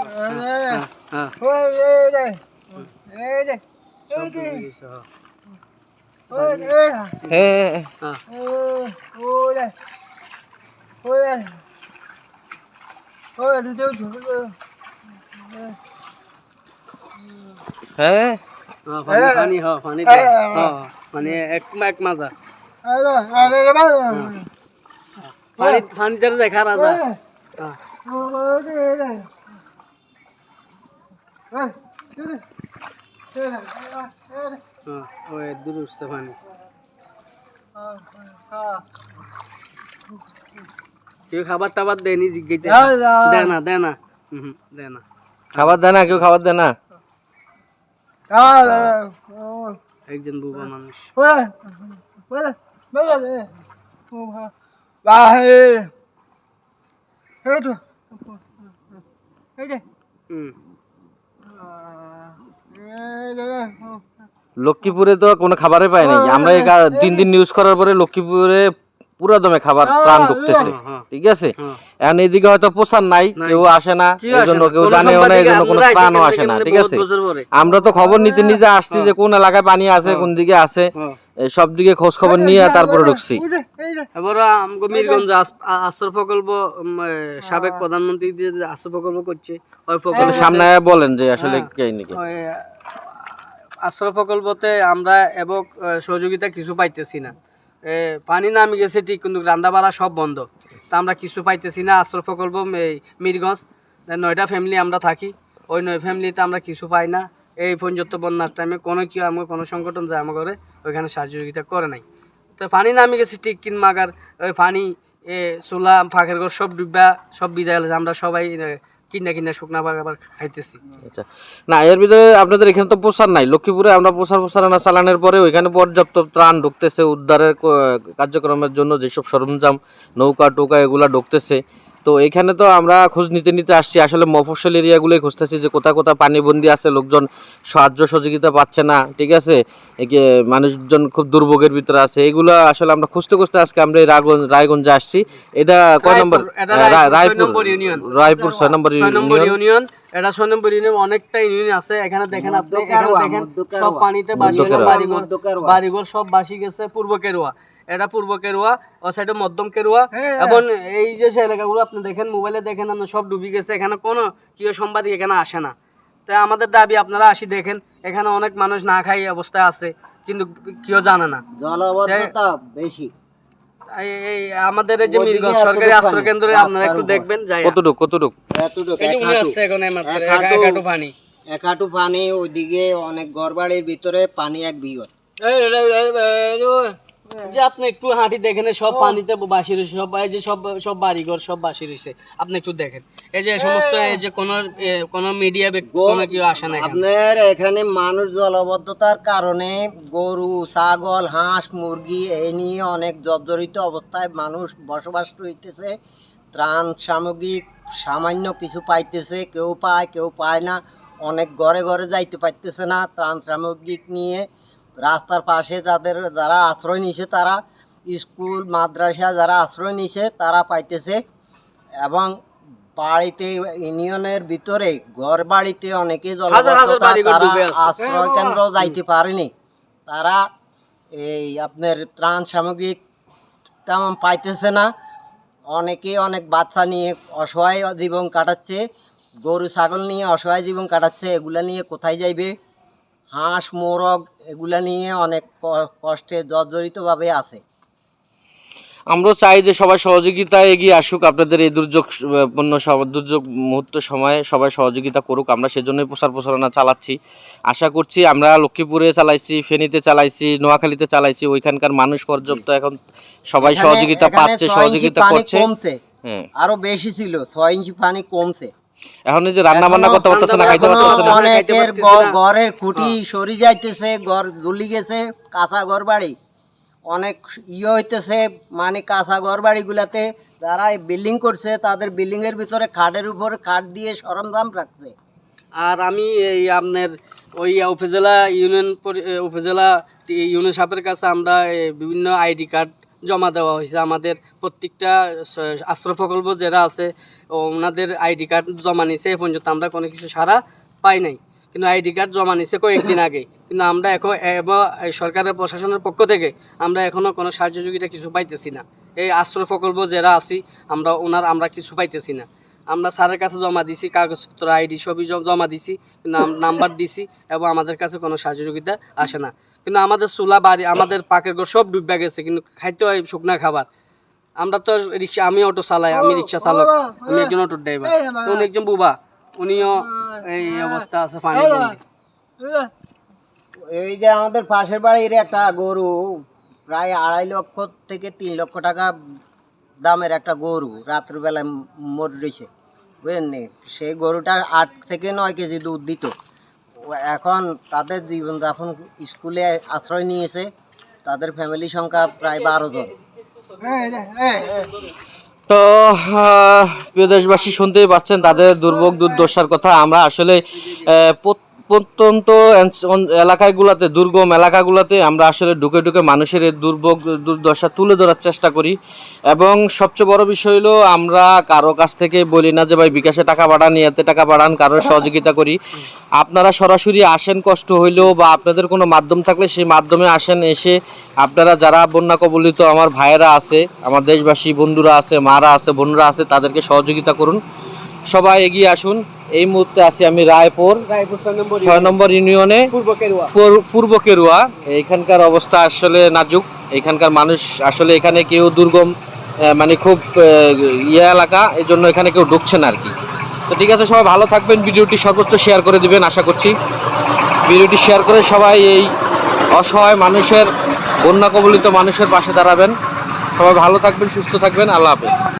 হ্যাঁ ওই এই রে এই রে সব ডুবে গেছে হ্যাঁ। ওই এই হ্যাঁ হ্যাঁ ওই ওই রে ওই রে ওই দিতে ঝুঁকে হ্যাঁ হ্যাঁ, পানি এ, পানি হ্যাঁ পানি এ, হ্যাঁ মানে এক এক মাজা আরে আরে রে বাবা পানি পানিতে দেখা রাজা হ্যাঁ ওই রে রে এই রে রে রে হ্যাঁ ওই দূর উঠছে পানি হ্যাঁ কেউ খাবার টাবার দেয়নি হ্যাঁ না দেয় না হুম না খাবার দেয় না কেউ খাবার দেয় না হ্যাঁ একজন বুবা মানুষ হুম লক্ষ্মীপুরে তো কোনো খাবারই পায় নাকি আমরা এই তিন দিন নিউজ করার পরে লক্ষ্মীপুরে পুরো দমে খাবার ত্রাণ ঢুকতেছে। হ্যাঁ, হ্যাঁ। ঠিক আছে? হ্যাঁ। এখন এইদিকে হয়তো প্রচার নাই নাই। কেউ আসে না এই জন্য কেউ জানে জানেও না এই জন্য কোনো ত্রাণও আসে না ঠিক আছে? আমরা তো খবর নিতে নিতে আসছি যে কোন এলাকায় পানি আছে কোন দিকে আছে। হ্যাঁ। সব দিকে খোঁজ খবর নিয়ে তারপরে ঢুকছি। এই যে এই যে। এবার আমগো মিরগঞ্জ আশ্রয় প্রকল্প সাবেক প্রধানমন্ত্রী যে যে আশ্রয় প্রকল্প করছে ওই প্রকল্প সামনে বলেন যে আসলে। কে নাকি আশ্রয় প্রকল্পতে আমরা এবং সহযোগিতা কিছু পাইতেছি না। পানি নামি গেছে ঠিক কিন্তু রান্না বাড়া সব বন্ধ। তা আমরা কিছু পাইতেছি না আশ্রয় প্রকল্প মিরগঞ্জ। নয়টা ফ্যামিলি আমরা থাকি ওই নয় ফ্যামিলিতে আমরা কিছু পাই না। এই পর্যন্ত বন্যার টাইমে কোনো কি আমার কোনো সংগঠন যায় আমার ঘরে ওইখানে সহযোগিতা করে নাই। তো পানি নামি গেছে ঠিক কিন মাগার, ওই পানি এ চুলা, ফাঁকের ঘর সব ডুববা, সব গেছে। আমরা সবাই কিনা কিনা শুকনা পাক আবার খাইতেছি। আচ্ছা। না, এর ভিতরে আপনাদের এখানে তো প্রসার নাই। লক্ষ্মীপুরে আমরা প্রচার প্রচারণা চালানোর পরে ওইখানে পর্যাপ্ত ত্রাণ ঢুকতেছে। উদ্ধারের কার্যক্রমের জন্য যেসব সরঞ্জাম, নৌকা, টোকা, এগুলা ঢুকতেছে। তো এখানে তো আমরা খোঁজ নিতে নিতে আসছি। আসলে মফস্বল এরিয়াগুলোই খুঁজতেছি যে কোথায় কোথায় পানিবন্দি আছে লোকজন সাহায্য সহযোগিতা পাচ্ছে না ঠিক আছে? একে মানুষজন খুব দুর্ভোগের ভিতরে আছে। এগুলো আসলে আমরা খুঁজতে খুঁজতে আজকে আমরা এই রায়গঞ্জ রায়গঞ্জে আসছি। এটা কয় নম্বর? রায়পুর, রায়পুর। নম্বর ইউনিয়ন। রায়পুর ছয় নম্বর ইউনিয়ন। এটা ছয় নম্বর ইউনিয়ন অনেকটা ইউনিয়ন আছে। এখানে দেখেন আপনি এখানে দেখেন সব পানিতে বাসি বাড়িঘর। বাড়িঘর সব বাসি গেছে পূর্ব কেরুয়া। এটা পূর্ব কেরুয়া ও সাইডে মধ্যম কেরুয়া। হ্যাঁ। এবং এই যে সে এলাকাগুলো আপনি দেখেন মোবাইলে দেখেন আপনি সব ডুবি গেছে। এখানে কোনো কেউ সাংবাদিক এখানে আসে না। তাই আমাদের দাবি আপনারা আসি দেখেন এখানে অনেক মানুষ না খাই অবস্থায় আছে কিন্তু কেউ জানে না। জলবদ্ধতা বেশি। এই- এই আমাদের এই যে মিরগঞ্জ সরকারি আশ্রয় কেন্দ্রে আপনারা একটু দেখবেন যাই কতটুক কতটুক? এতটুকু এই যে উনি আসছে এখন এই মাত্র, এক হাঁটু। হাঁটু পানি। এক হাঁটু পানি ওইদিকে অনেক ঘরবাড়ির ভিতরে পানি এক বিঘত। যে আপনি একটু হাঁটি দেখেন সব পানিতে বাসি রয়েছে সব এই যে সব সব বাড়িঘর সব বাসি রয়েছে আপনি একটু দেখেন। এই যে সমস্ত এই যে কোন কোন মিডিয়া কোনো কেউ আসে না আপনার এখানে মানুষ জলবদ্ধতার কারণে গরু ছাগল হাঁস মুরগি এই নিয়ে অনেক জর্জরিত অবস্থায় মানুষ বসবাস রইতেছে। ত্রাণ সামগ্রিক সামান্য কিছু পাইতেছে কেউ পায় কেউ পায় না। অনেক ঘরে ঘরে যাইতে পারতেছে না ত্রাণ সামগ্রিক নিয়ে। রাস্তার পাশে যাদের যারা আশ্রয় নিছে তারা স্কুল মাদ্রাসা যারা আশ্রয় নিছে তারা পাইতেছে এবং বাড়িতে ইউনিয়নের ভিতরে ঘর বাড়িতে অনেকে হাজার হাজার জলবদ্ধতা বাড়িঘর তারা ডুবে আছে। আশ্রয় কেন্দ্র যাইতে পারেনি। তারা এই আপনার ত্রাণ সামগ্রিক তেমন পাইতেছে না। অনেকে অনেক বাচ্চা নিয়ে অসহায় জীবন কাটাচ্ছে গরু ছাগল নিয়ে অসহায় জীবন কাটাচ্ছে এগুলা নিয়ে কোথায় যাইবে? হাঁস মোরগ এগুলা নিয়ে অনেক কষ্টে জর্জরিতভাবে আছে। আমরা চাই যে সবাই সহযোগিতায় এগিয়ে আসুক। আপনাদের এই দুর্যোগ পূর্ণ দুর্যোগ মুহূর্ত সময়ে সবাই সহযোগিতা করুক। আমরা সেজন্যই প্রচার প্রচারণা চালাচ্ছি। আশা করছি আমরা লক্ষ্মীপুরে চালাইছি ফেনীতে চালাইছি নোয়াখালীতে চালাইছি ওইখানকার মানুষ পর্যন্ত এখন সবাই সহযোগিতা পাচ্ছে সহযোগিতা করছে। হ্যাঁ। আরও বেশি ছিল ছয় ইঞ্চি পানি কমছে। এখন যে রান্না বান্না করতে পারতেছে না খাইতে পারতেছে না। অনেকের। ঘরের খুঁটি সরি যাইতেছে ঘর জ্বলি গেছে কাঁচা ঘর বাড়ি অনেক ইয়ে হইতেছে মানে কাঁচা ঘর বাড়িগুলাতে যারা বিল্ডিং করছে তাদের বিল্ডিং এর ভিতরে খাটের উপর কাঠ দিয়ে সরঞ্জাম রাখছে। আর আমি এই আপনার ওই উপজেলা ইউনিয়ন উপজেলা সাপের কাছে আমরা বিভিন্ন আইডি কার্ড জমা দেওয়া হয়েছে। আমাদের প্রত্যেকটা আশ্রয় প্রকল্প যারা আছে ওনাদের আইডি কার্ড জমা নিছে এ পর্যন্ত। আমরা কোনো কিছু সারা পাই নাই। কিন্তু আইডি কার্ড জমা নিছে কয়েকদিন আগে। কিন্তু আমরা এখন সরকারের, প্রশাসনের পক্ষ থেকে আমরা এখনও কোনো সাহায্যযোগিতা কিছু পাইতেছি না। এই আশ্রয় প্রকল্প যারা আছি, আমরা ওনার, আমরা কিছু পাইতেছি না। আমরা স্যারের কাছে জমা দিছি, কাগজপত্র, আইডি সবই জমা দিছি, নাম- নাম্বার দিছি, এবং আমাদের কাছে কোনো সাহায্য যোগিতা আসে না। কিন্তু আমাদের চুলা বাড়ি আমাদের পাকের ঘর সব ডুববা গেছে কিন্তু খাইতে হয় শুকনা খাবার। আমরা তো রিক্সা আমি অটো চালাই আমি রিক্সা চালক আমি একজন অটো ড্রাইভার। উনি একজন বুবা উনিও এই অবস্থা আছে পানি এই যে আমাদের পাশের বাড়ির একটা গরু প্রায় আড়াই লক্ষ থেকে তিন লক্ষ টাকা দামের একটা গরু রাত্রিবেলায় মরে রয়েছে। বুঝলেন সেই গরুটা আট থেকে নয় কেজি দুধ দিত। এখন তাদের জীবনযাপন স্কুলে আশ্রয় নিয়েছে তাদের ফ্যামিলি সংখ্যা প্রায় বারো জন। তো প্রিয় দেশবাসী শুনতেই পাচ্ছেন তাদের দুর্ভোগ দুর্দশার কথা। আমরা আসলে আহ, প্রত- প্রত্যন্ত এলাকাগুলোতে, দুর্গম এলাকাগুলোতে আমরা আসলে ঢুকে ঢুকে মানুষের দুর্ভোগ, দুর্দশা তুলে ধরার চেষ্টা করি। এবং সবচেয়ে বড় বিষয় হলো, আমরা কারও কাছ থেকে বলি না যে, ভাই, বিকাশে টাকা বাড়ান, ইয়াতে টাকা বাড়ান কারোর সহযোগিতা করি। আপনারা সরাসরি আসেন কষ্ট হইলেও বা আপনাদের কোনো মাধ্যম থাকলে সেই মাধ্যমে আসেন, এসে আপনারা যারা বন্যা কবলিত আমার ভাইয়েরা আছে, আমার দেশবাসী, বন্ধুরা আছে, মারা আছে, বোনরা আছে, তাদেরকে সহযোগিতা করুন। সবাই এগিয়ে আসুন। এই মুহূর্তে আছি আমি রায়পুর ছয় নম্বর ইউনিয়নে। পূর্ব কেরুয়া। এইখানকার অবস্থা আসলে নাজুক। এখানকার মানুষ আসলে এখানে কেউ দুর্গম মানে খুব ইয়ে এলাকা এই জন্য এখানে কেউ ঢুকছে না আর কি। তো ঠিক আছে সবাই ভালো থাকবেন ভিডিওটি সর্বোচ্চ শেয়ার করে দিবেন আশা করছি। ভিডিওটি শেয়ার করে সবাই এই অসহায় মানুষের বন্যা কবলিত মানুষের পাশে দাঁড়াবেন। সবাই ভালো থাকবেন সুস্থ থাকবেন আল্লাহ হাফেজ।